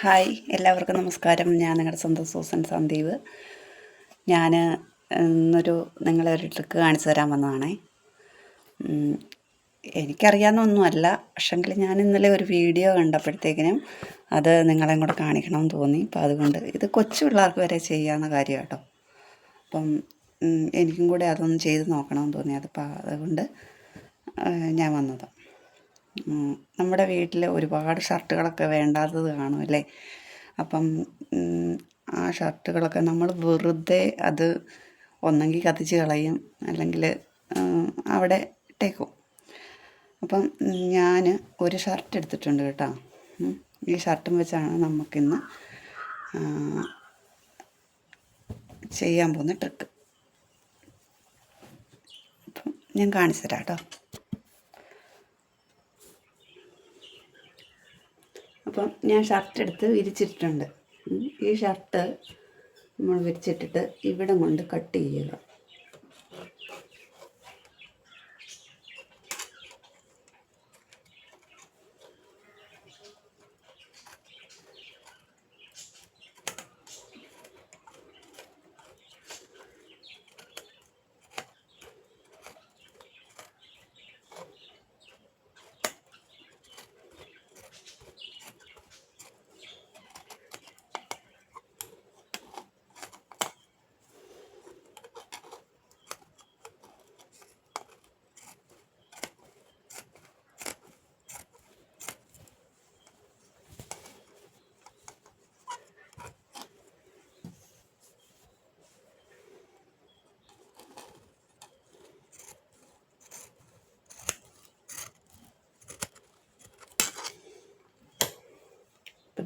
Hi എല്ലാവർക്കും നമസ്കാരം. ഞാൻ നിങ്ങളുടെ സ്വന്തം സൂസൻ സന്ദീപ്. ഞാൻ ഇന്നൊരു നിങ്ങളെ ഒരു ട്രിക്ക് കാണിച്ചു തരാൻ വന്നതാണേ. എനിക്കറിയാവുന്നൊന്നുമല്ല. പക്ഷെങ്കിൽ ഞാൻ ഇന്നലെ ഒരു വീഡിയോ കണ്ടപ്പോഴത്തേക്കിനും അത് നിങ്ങളെയും കൂടെ കാണിക്കണമെന്ന് തോന്നി. അപ്പം അതുകൊണ്ട് ഇത് കൊച്ചു പിള്ളേർക്ക് വരെ ചെയ്യാവുന്ന കാര്യം കേട്ടോ അപ്പം എനിക്കും കൂടെ അതൊന്ന് ചെയ്ത് നോക്കണമെന്ന് തോന്നി. അതിപ്പോൾ അതുകൊണ്ട് ഞാൻ വന്നത്. ഉം, നമ്മുടെ വീട്ടിൽ ഒരുപാട് ഷർട്ടുകളൊക്കെ വേണ്ടാത്തത് കാണും അല്ലേ? അപ്പം ആ ഷർട്ടുകളൊക്കെ നമ്മൾ വെറുതെ അത് ഒന്നെങ്കിൽ കത്തിച്ച് കളയും അല്ലെങ്കിൽ അവിടെ ഇട്ടേക്കും. അപ്പം ഞാൻ ഒരു ഷർട്ട് എടുത്തിട്ടുണ്ട് കേട്ടോ. ഈ ഷർട്ടും വെച്ചാണ് നമുക്കിന്ന് ചെയ്യാൻ പോകുന്ന ട്രിക്ക്. അപ്പം ഞാൻ കാണിച്ചു തരാം കേട്ടോ. അപ്പം ഞാൻ ഷർട്ട് എടുത്ത് വിരിച്ചിട്ടുണ്ട്. ഈ ഷർട്ട് നമ്മൾ വിരിച്ചിട്ടിട്ട് ഇവിടെ കൊണ്ട് കട്ട് ചെയ്യുക.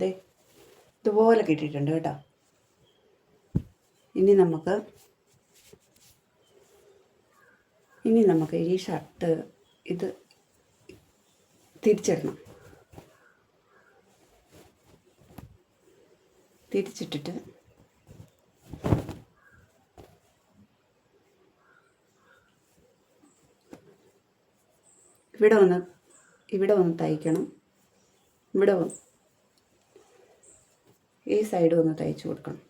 ദേ ഇതുപോലെ കിട്ടിയിട്ടുണ്ട് കേട്ടോ. ഇനി നമുക്ക് ഇനി നമുക്ക് ഈ ഷർട്ട് ഇത് തിരിച്ചിടണം. തിരിച്ചിട്ടിട്ട് ഇവിടെ വന്ന് ഇവിടെ വന്ന് തയ്ക്കണം. ഇവിടെ വന്ന് ഈ സൈഡ് ഒന്ന് തയ്ച്ചു കൊടുക്കണം.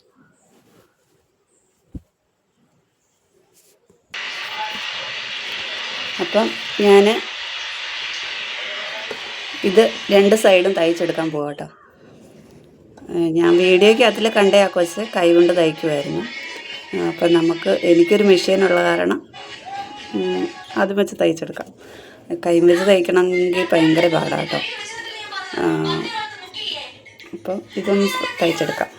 അപ്പം ഞാൻ ഇത് രണ്ട് സൈഡും തയ്ച്ചെടുക്കാൻ പോകട്ടോ കേട്ടോ ഞാൻ വീഡിയോയ്ക്ക് അതിൽ കണ്ടേ ആ കൊച്ച് കൈകൊണ്ട് തയ്ക്കുമായിരുന്നു അപ്പം നമുക്ക് എനിക്കൊരു മെഷീനുള്ള കാരണം അതും വെച്ച് തയ്ച്ചെടുക്കാം. കൈ വെച്ച് തയ്ക്കണമെങ്കിൽ ഭയങ്കര പാടാണ് കേട്ടോ അപ്പോൾ ഇതൊന്ന് തയ്ച്ചെടുക്കാം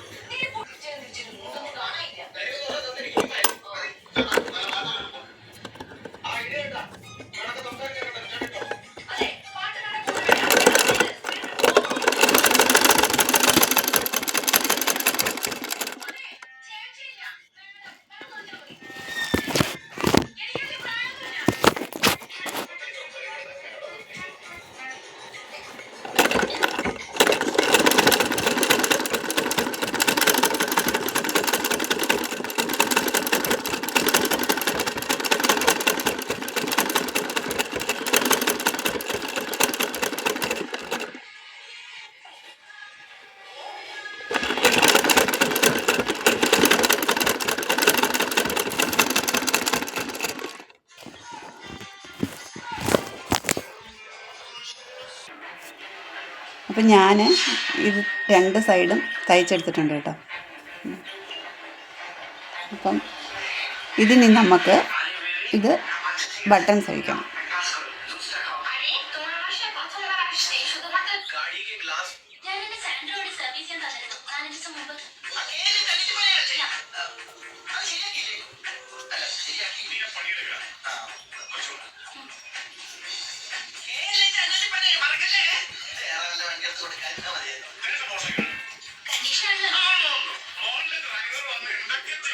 അപ്പം ഞാൻ ഇത് രണ്ട് സൈഡും തയ്ച്ചെടുത്തിട്ടുണ്ട് കേട്ടോ. അപ്പം ഇതിനി നമുക്ക് ഇത് ബട്ടൺ അഴിക്കണം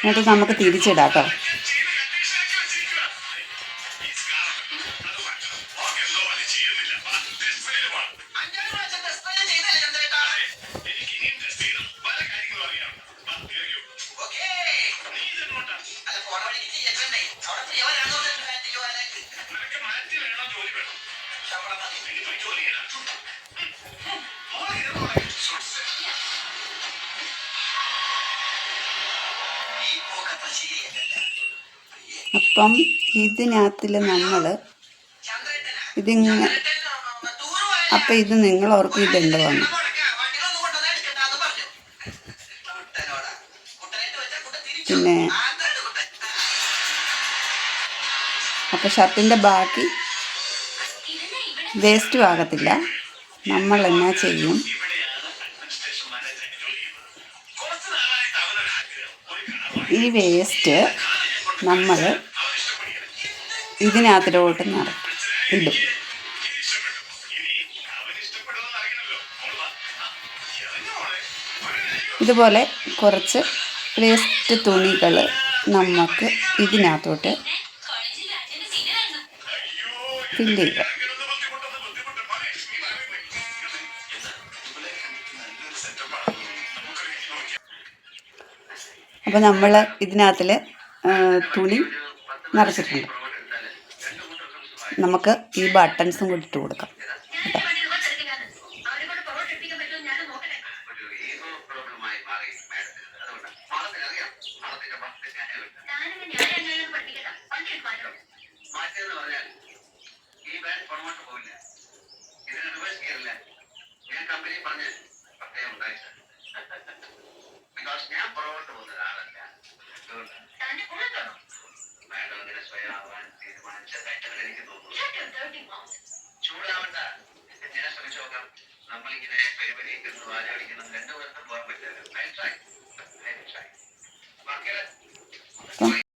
എന്നിട്ട് നമുക്ക് തിരിച്ചിടാം കേട്ടോ. അപ്പം ഇതിനകത്തിൽ നമ്മൾ ഇതിങ്ങനെ അപ്പം ഇത് നിങ്ങൾ ഓർക്കും ഇതെന്ത് വന്നു? പിന്നെ അപ്പം ഷർട്ടിന്റെ ബാക്കി വേസ്റ്റ് ആകത്തില്ല. നമ്മൾ എന്നാ ചെയ്യും? ഈ വേസ്റ്റ് നമ്മൾ ഇതിനകത്തിലോട്ട് നിറ ഇടും. ഇതുപോലെ കുറച്ച് വേസ്റ്റ് തുണികൾ നമുക്ക് ഇതിനകത്തോട്ട് ഫില്ല് ചെയ്യുക. അപ്പോൾ നമ്മൾ ഇതിനകത്തിൽ തുണി നിറച്ചിട്ടുണ്ട്. നമുക്ക് ഈ ബട്ടൺസും കൂടി ഇട്ട് കൊടുക്കാം. കേട്ടോ? അവരെ കൊണ്ട് പറഞ്ഞാൽ ഈ പറ്റുമോ ഞാൻ നോക്കട്ടെ എനിക്ക് മൗത്ത് ചൂടാവണ്ട. ഞാൻ ശ്രമിച്ചു നോക്കാം നമ്മളിങ്ങനെ പരിപാടി ഇരുന്ന് വാചടിക്കുന്നത് രണ്ടു പേർക്കും പോകാൻ പറ്റില്ല.